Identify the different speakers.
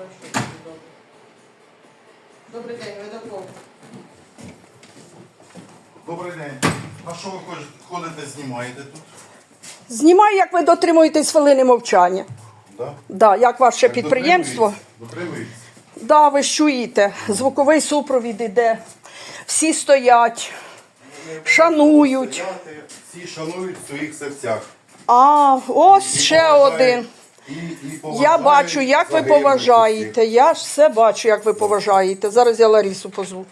Speaker 1: бачу. Добрий день, видаков. Добрий день. А що ви ходите, знімаєте тут?
Speaker 2: Знімаю, як ви дотримуєтесь хвилини мовчання.
Speaker 1: Да?
Speaker 2: Да, як ваше Так, підприємство.
Speaker 1: Дотримуєтесь?
Speaker 2: Да, ви ж чуєте, звуковий супровід іде. Всі стоять, шанують.
Speaker 1: Стояти, Всі шанують в своїх серцях.
Speaker 2: А, ось ще один.
Speaker 1: І, і
Speaker 2: Я бачу, як ви поважаєте. Я ж все бачу, як ви поважаєте. Зараз я Ларісу позву.